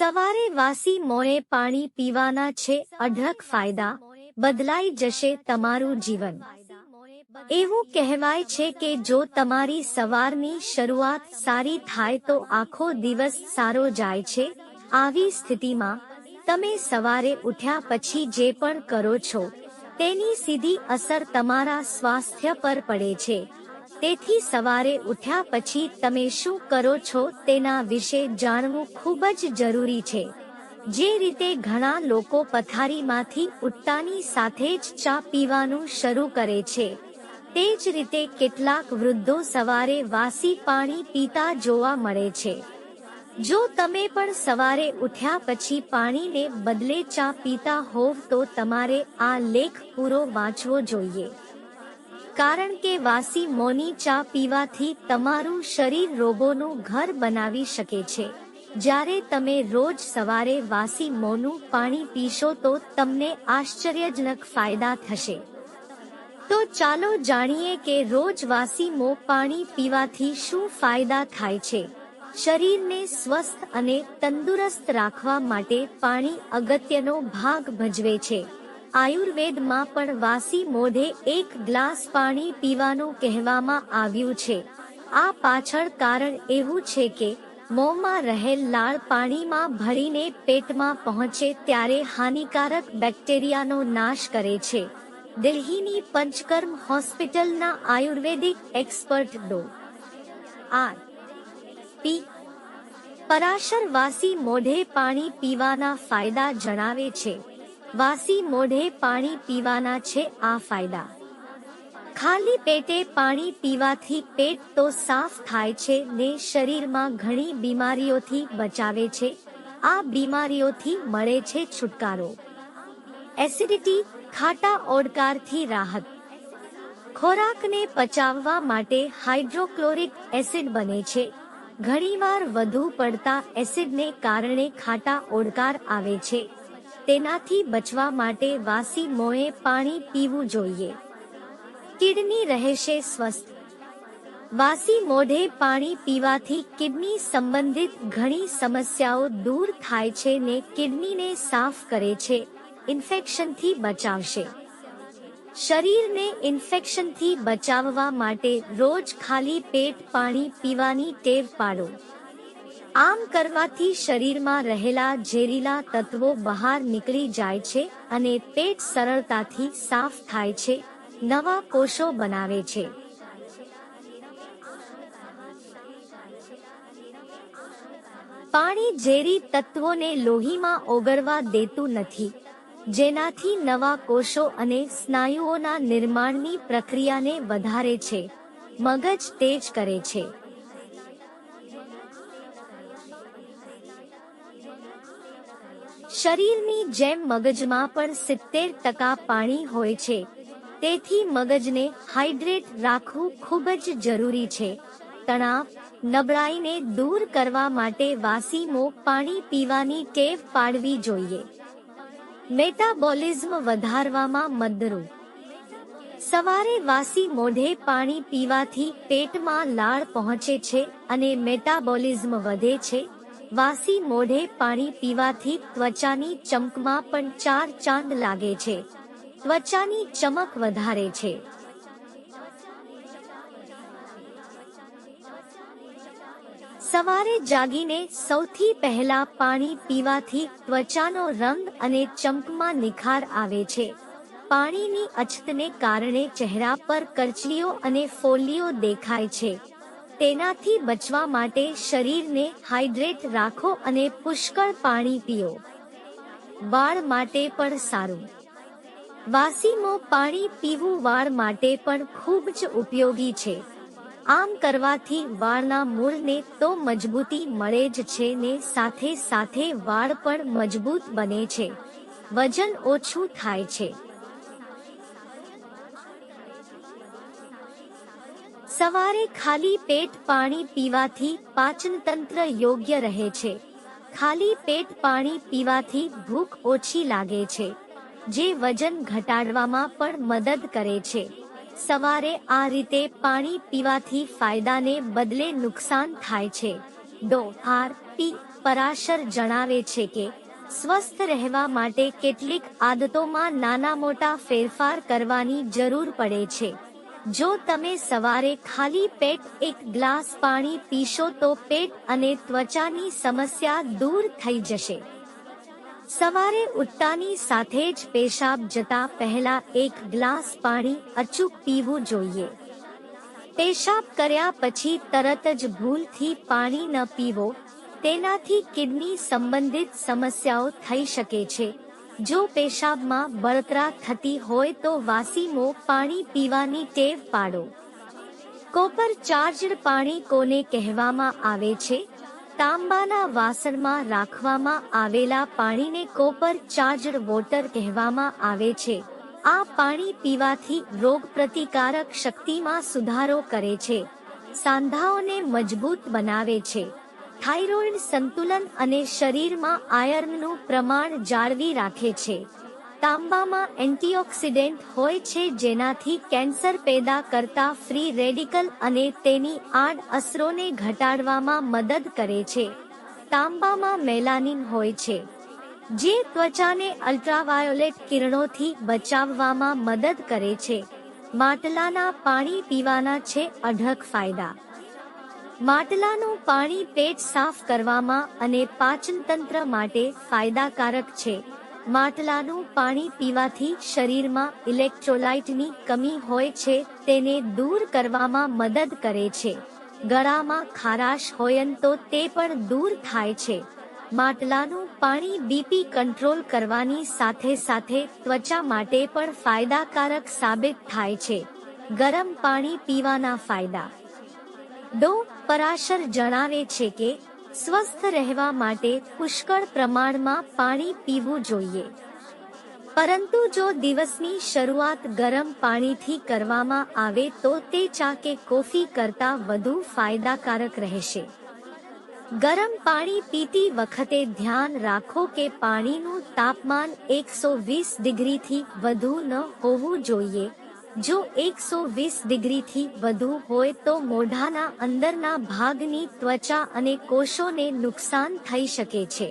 સવારે વાસી મોએ પાણી પીવાના છે, અઢળક ફાયદા, બદલાઈ જશે તમારું જીવન. એવું કહેવાય છે કે જો તમારી સવારની શરૂઆત સારી થાય તો આખો દિવસ સારો જાય છે. આવી સ્થિતિમાં, તમે સવારે ઉઠ્યા પછી જે પણ કરો છો, તેની સીધી અસર તમારા સ્વાસ્થ્ય પર પડે છે. તેથી સવારે ઉઠ્યા પછી તમે શું કરો છો તેના વિશે જાણવું ખૂબ જ જરૂરી છે. જે રીતે ઘણા લોકો પથારીમાંથી ઉઠતાની સાથે જ ચા પીવાનું શરૂ કરે છે. તે જ રીતે કેટલાક વૃદ્ધો સવારે વાસી પાણી પીતા જોવા મળે છે. જો તમે પણ સવારે ઉઠ્યા પછી પાણીને બદલે ચા પીતા હોવ તો તમારે આ લેખ પૂરો વાંચવો જોઈએ. કારણ કે વાસી મોની ચા પીવાથી તમારું શરીર રોગોનું ઘર બનાવી શકે છે. જ્યારે તમે રોજ સવારે વાસી મોનું પાણી પીશો તો તમને આશ્ચર્યજનક ફાયદા થશે. તો ચાલો જાણીએ કે રોજ વાસી મો પાણી પીવાથી શું ફાયદા થાય છે. શરીરને સ્વસ્થ અને તંદુરસ્ત રાખવા માટે પાણી અગત્યનો ભાગ ભજવે છે. આયુર્વેદમાં પણ વાસી મોઢે એક ગ્લાસ પાણી પીવાનું કહેવામાં આવ્યું છે. આ પાછળ કારણ એવું છે કે, મોંમાં રહેલ લાળ પાણીમાં ભરીને પેટમાં પહોંચે ત્યારે હાનિકારક બેક્ટેરિયાનો નાશ કરે છે. દિલ્હીની પંચકર્મ હોસ્પિટલના આયુર્વેદિક એક્સપર્ટ ડો. આર. પી. પરાશર વાસી મોઢે પાણી પીવાના ફાયદા જણાવે છે. વાસી મોઢે પાણી પીવાના છે આ ફાયદા. ખાલી પેટે પાણી પીવાથી પેટ તો સાફ થાય છે ને શરીરમાં ઘણી બીમારીઓથી બચાવે છે. આ બીમારીઓથી મળે છે છુટકારો. એસિડિટી, ખાટા ઓડકારથી રાહત. ખોરાકને પચાવવા માટે હાઇડ્રોક્લોરિક એસિડ બને છે. ઘણીવાર વધુ પડતા એસિડને કારણે ખાટા ઓડકાર આવે છે. તેનાથી બચવા માટે વાસી મોએ પાણી પીવું જોઈએ. કિડની રહેશે સ્વસ્થ. વાસી મોઢે પાણી પીવાથી કિડની સંબંધિત ઘણી સમસ્યાઓ દૂર થાય છે ને કિડનીને સાફ કરે છે, ઇન્ફેક્શનથી બચાવશે. શરીરને ઇન્ફેક્શનથી બચાવવા માટે રોજ ખાલી પેટ પાણી પીવાની ટેવ પાડો. આમ કરવાથી શરીરમાં રહેલા ઝેરીલા તત્વો બહાર નીકળી જાય છે અને પેટ સરળતાથી સાફ થાય છે, નવા કોષો બનાવે છે. પાણી ઝેરી તત્વોને લોહીમાં ઓગળવા દેતું નથી, જેનાથી નવા કોષો અને સ્નાયુઓના નિર્માણની પ્રક્રિયાને વધારે છે, મગજ તેજ કરે છે. શરીરની જેમ મગજમાં પણ સિત્તેર ટકા પાણી હોય છે. તેથી મગજને હાઇડ્રેટ રાખવું ખૂબ જ જરૂરી છે. તણાવ, નબળાઈને દૂર કરવા માટે વાસીમો પાણી પીવાની ટેવ પાડવી જોઈએ. મેટાબોલિઝમ વધારવામાં મદરૂપ સવારે વાસી મોઢે પાણી પીવાથી પેટમાં લાળ પહોંચે છે અને મેટાબોલિઝમ વધે છે. વાસી મોઢે પાણી પીવાથી ત્વચાની ચમકમાં પણ ચાર ચાંદ લાગે છે. ત્વચાની ચમક વધારે છે. સવારે જાગીને સૌથી પહેલા પાણી પીવાથી ત્વચાનો રંગ અને ચમકમાં નિખાર આવે છે. પાણીની અછતને કારણે ચહેરા પર કરચલીઓ અને ફોલ્લીઓ દેખાય છે. તેનાથી બચવા માટે શરીરને હાઇડ્રેટ રાખો અને પુષ્કળ પાણી પીઓ. વાળ માટે પણ સારું. વાસીમાં પાણી પીવું વાળ માટે પણ ખૂબ જ ઉપયોગી છે. આમ કરવાથી વાળના મૂળને તો મજબૂતી મળે જ છે ને સાથે સાથે વાળ પણ મજબૂત બને છે. વજન ઓછું થાય છે. સવારે ખાલી પેટ પાણી પીવાથી પાચન તંત્ર યોગ્ય રહે છે. ખાલી પેટ પાણી પીવાથી ભૂખ ઓછી લાગે છે, જે વજન ઘટાડવામાં પણ મદદ કરે છે. સવારે આ રીતે પાણી પીવાથી ફાયદાને બદલે નુકસાન થાય છે. ડો. આર. પી. પરાશર જણાવે છે કે, સ્વસ્થ રહેવા માટે કેટલીક આદતોમાં નાના મોટા ફેરફાર કરવાની જરૂર પડે છે. જો તમે સવારે ખાલી પેટ એક ગ્લાસ પાણી પીશો તો પેટ અને ત્વચાની સમસ્યા દૂર થઈ જશે. સવારે ઉઠતાની સાથે જ પેશાબ જતા પહેલા એક ગ્લાસ પાણી અચૂક પીવું જોઈએ. પેશાબ કર્યા પછી તરત જ ભૂલથી પાણી ન પીવો, તેનાથી કિડની સંબંધિત સમસ્યાઓ થઈ શકે છે. જો પેશાબમાં બળતરા થતી હોય તો વાસીમો પાણી પીવાની ટેવ પાડો. કોપર ચાર્જડ પાણી કોને કહેવામાં આવે છે? તાંબાના વાસણમાં રાખવામાં આવેલા પાણીને કોપર ચાર્જડ વોટર કહેવામાં આવે છે. આ પાણી પીવાથી રોગ પ્રતિકારક શક્તિમાં સુધારો કરે છે. સાંધાઓને મજબૂત બનાવે છે. થાઇરોઇડ સંતુલન અને શરીરમાં આયર્નનું પ્રમાણ જાળવી રાખે છે. તાંબામાં એન્ટીઓક્સિડન્ટ હોય છે જેનાથી કેન્સર પેદા કરતા ફ્રી રેડિકલ અને તેની આડ અસરોને ઘટાડવામાં મદદ કરે છે. તાંબામાં મેલાનિન હોય છે, જે ત્વચાને અલ્ટ્રાવાયોલેટ કિરણોથી બચાવવામાં મદદ કરે છે. માટલાના પાણી પીવાના છે અઢળક ફાયદા. માટલાનું પાણી પેટ સાફ કરવામાં અને પાચન તંત્ર માટે ફાયદાકારક છે. માટલાનું પાણી પીવાથી શરીરમાં ઇલેક્ટ્રોલાઇટની કમી હોય છે, તેને દૂર કરવામાં મદદ કરે છે. ગળામાં ખારાશ હોય તો તે પણ દૂર થાય છે. માટલાનું પાણી બીપી કંટ્રોલ કરવાની સાથે સાથે ત્વચા માટે પણ ફાયદાકારક સાબિત થાય છે. ગરમ પાણી પીવાના ફાયદા ડો પરાશર જણાવે છે કે, સ્વસ્થ રહેવા માટે પુષ્કળ પ્રમાણમાં પાણી પીવું જોઈએ. પરંતુ જો દિવસની શરૂઆત ગરમ પાણીથી કરવામાં આવે તો તે ચા કે કોફી કરતા વધુ ફાયદાકારક રહેશે. ગરમ પાણી પીતી વખતે ધ્યાન રાખો કે પાણીનું તાપમાન એકસો વીસ ડિગ્રીથી વધુ ન હોવું જોઈએ. જો એકસો વીસ ડિગ્રીથી વધુ હોય તો મોઢાના અંદરના ભાગની ત્વચા અને કોષોને નુકસાન થઈ શકે છે.